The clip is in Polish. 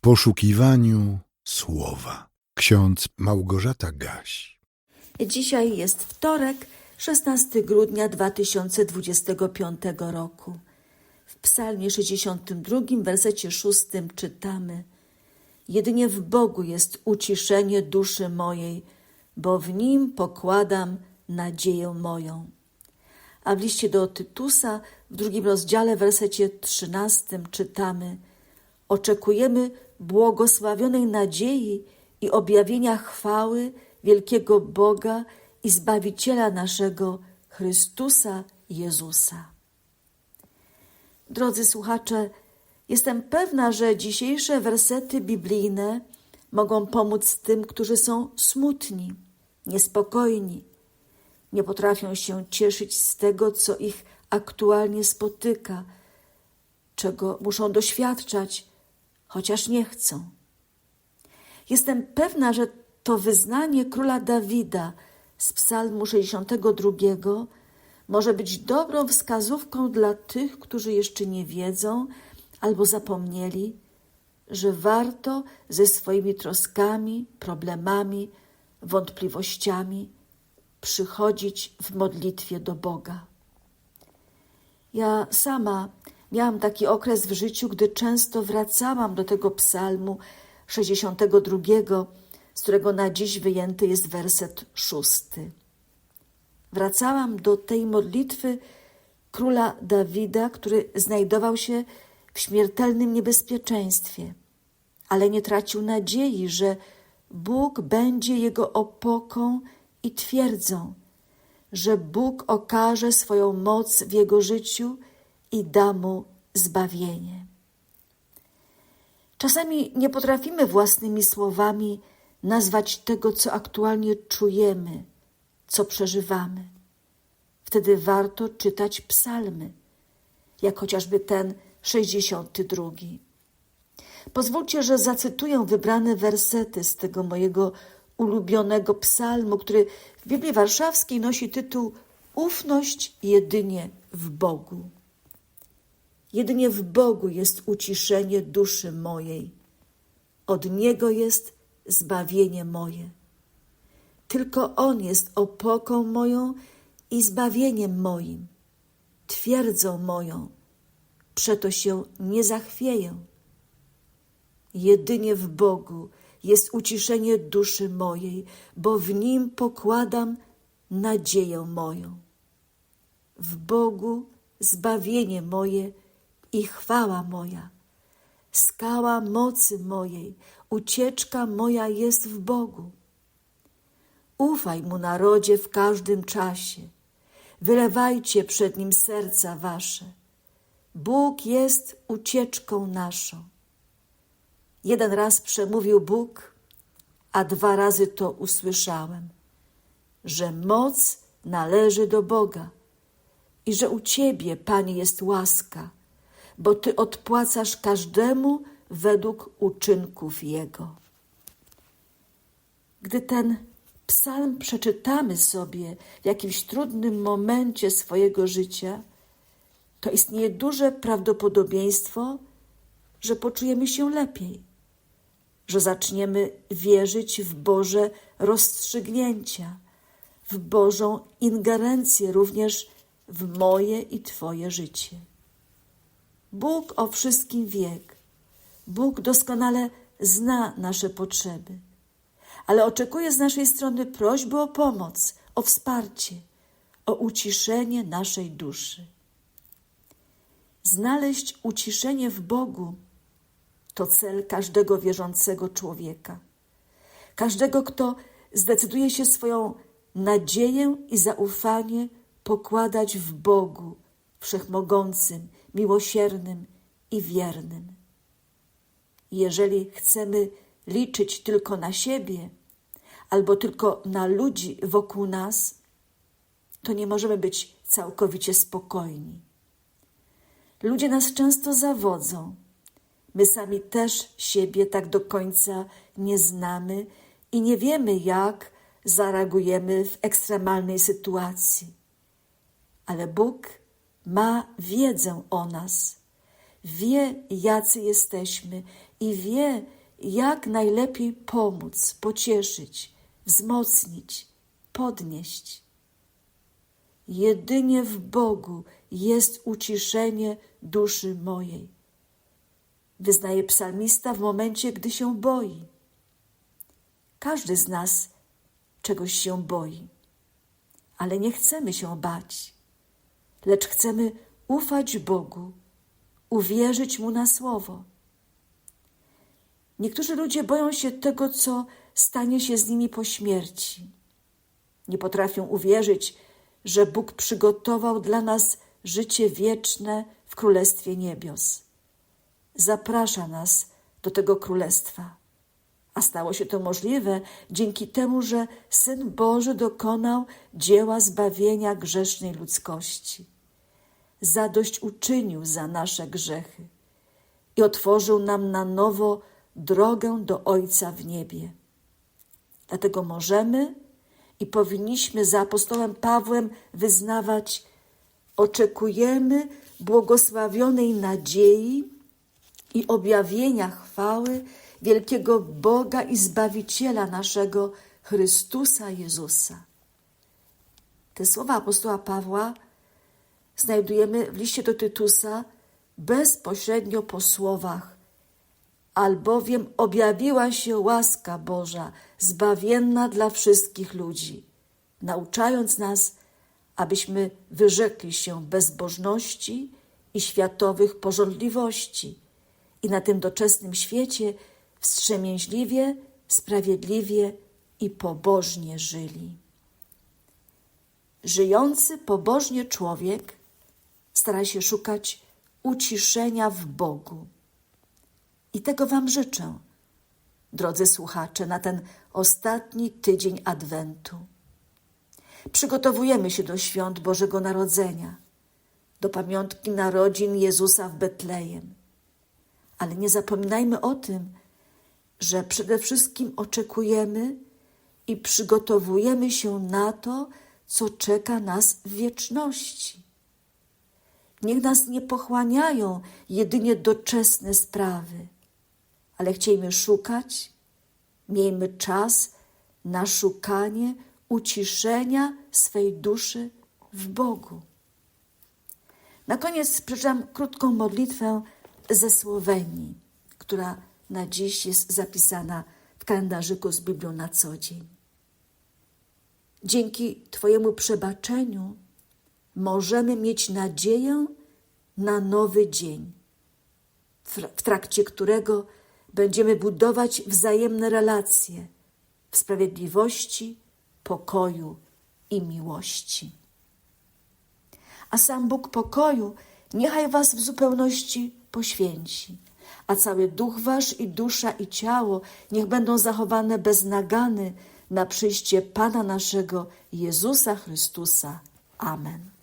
W poszukiwaniu słowa. Ksiądz Małgorzata Gaś. Dzisiaj jest wtorek, 16 grudnia 2025 roku. W Psalmie 62, wersecie 6 czytamy: Jedynie w Bogu jest uciszenie duszy mojej, bo w nim pokładam nadzieję moją. A w liście do Tytusa w drugim rozdziale, wersecie 13 czytamy: Oczekujemy błogosławionej nadziei i objawienia chwały wielkiego Boga i Zbawiciela naszego Chrystusa Jezusa. Drodzy słuchacze, jestem pewna, że dzisiejsze wersety biblijne mogą pomóc tym, którzy są smutni, niespokojni, nie potrafią się cieszyć z tego, co ich aktualnie spotyka, czego muszą doświadczać, chociaż nie chcą. Jestem pewna, że to wyznanie króla Dawida z Psalmu 62 może być dobrą wskazówką dla tych, którzy jeszcze nie wiedzą albo zapomnieli, że warto ze swoimi troskami, problemami, wątpliwościami przychodzić w modlitwie do Boga. Ja sama miałam taki okres w życiu, gdy często wracałam do tego psalmu 62, z którego na dziś wyjęty jest werset szósty. Wracałam do tej modlitwy króla Dawida, który znajdował się w śmiertelnym niebezpieczeństwie, ale nie tracił nadziei, że Bóg będzie jego opoką i twierdzą, że Bóg okaże swoją moc w jego życiu i da mu zbawienie. Czasami nie potrafimy własnymi słowami nazwać tego, co aktualnie czujemy, co przeżywamy. Wtedy warto czytać psalmy, jak chociażby ten 62. Pozwólcie, że zacytuję wybrane wersety z tego mojego ulubionego psalmu, który w Biblii Warszawskiej nosi tytuł Ufność jedynie w Bogu. Jedynie w Bogu jest uciszenie duszy mojej. Od Niego jest zbawienie moje. Tylko On jest opoką moją i zbawieniem moim, twierdzą moją, przeto się nie zachwieję. Jedynie w Bogu jest uciszenie duszy mojej, bo w Nim pokładam nadzieję moją. W Bogu zbawienie moje i chwała moja. Skała mocy mojej, ucieczka moja jest w Bogu. Ufaj Mu narodzie w każdym czasie. Wylewajcie przed Nim serca wasze. Bóg jest ucieczką naszą. Jeden raz przemówił Bóg, a dwa razy to usłyszałem, że moc należy do Boga i że u Ciebie, Panie, jest łaska, bo Ty odpłacasz każdemu według uczynków Jego. Gdy ten psalm przeczytamy sobie w jakimś trudnym momencie swojego życia, to istnieje duże prawdopodobieństwo, że poczujemy się lepiej, że zaczniemy wierzyć w Boże rozstrzygnięcia, w Bożą ingerencję również w moje i Twoje życie. Bóg o wszystkim wie. Bóg doskonale zna nasze potrzeby, ale oczekuje z naszej strony prośby o pomoc, o wsparcie, o uciszenie naszej duszy. Znaleźć uciszenie w Bogu to cel każdego wierzącego człowieka, każdego, kto zdecyduje się swoją nadzieję i zaufanie pokładać w Bogu Wszechmogącym, miłosiernym i wiernym. Jeżeli chcemy liczyć tylko na siebie albo tylko na ludzi wokół nas, to nie możemy być całkowicie spokojni. Ludzie nas często zawodzą. My sami też siebie tak do końca nie znamy i nie wiemy, jak zareagujemy w ekstremalnej sytuacji. Ale Bóg ma wiedzę o nas, wie, jacy jesteśmy i wie, jak najlepiej pomóc, pocieszyć, wzmocnić, podnieść. Jedynie w Bogu jest uciszenie duszy mojej. Wyznaje psalmista w momencie, gdy się boi. Każdy z nas czegoś się boi, ale nie chcemy się bać, lecz chcemy ufać Bogu, uwierzyć Mu na słowo. Niektórzy ludzie boją się tego, co stanie się z nimi po śmierci. Nie potrafią uwierzyć, że Bóg przygotował dla nas życie wieczne w Królestwie Niebios. Zaprasza nas do tego Królestwa. A stało się to możliwe dzięki temu, że Syn Boży dokonał dzieła zbawienia grzesznej ludzkości. Zadość uczynił za nasze grzechy i otworzył nam na nowo drogę do Ojca w niebie. Dlatego możemy i powinniśmy za apostołem Pawłem wyznawać: Oczekujemy błogosławionej nadziei i objawienia chwały wielkiego Boga i Zbawiciela naszego Chrystusa Jezusa. Te słowa apostoła Pawła znajdujemy w liście do Tytusa bezpośrednio po słowach albowiem objawiła się łaska Boża, zbawienna dla wszystkich ludzi, nauczając nas, abyśmy wyrzekli się bezbożności i światowych pożądliwości i na tym doczesnym świecie wstrzemięźliwie, sprawiedliwie i pobożnie żyli. Żyjący pobożnie człowiek stara się szukać uciszenia w Bogu. I tego Wam życzę, drodzy słuchacze, na ten ostatni tydzień Adwentu. Przygotowujemy się do świąt Bożego Narodzenia, do pamiątki narodzin Jezusa w Betlejem. Ale nie zapominajmy o tym, że przede wszystkim oczekujemy i przygotowujemy się na to, co czeka nas w wieczności. Niech nas nie pochłaniają jedynie doczesne sprawy ale chciejmy szukać, miejmy czas na szukanie uciszenia swej duszy w Bogu. Na koniec przeczytam krótką modlitwę ze Słowenii, która na dziś jest zapisana w kalendarzyku z Biblią na co dzień. Dzięki Twojemu przebaczeniu możemy mieć nadzieję na nowy dzień, w trakcie którego będziemy budować wzajemne relacje w sprawiedliwości, pokoju i miłości. A sam Bóg pokoju niechaj Was w zupełności poświęci, a cały duch Wasz i dusza i ciało niech będą zachowane bez nagany na przyjście Pana naszego Jezusa Chrystusa. Amen.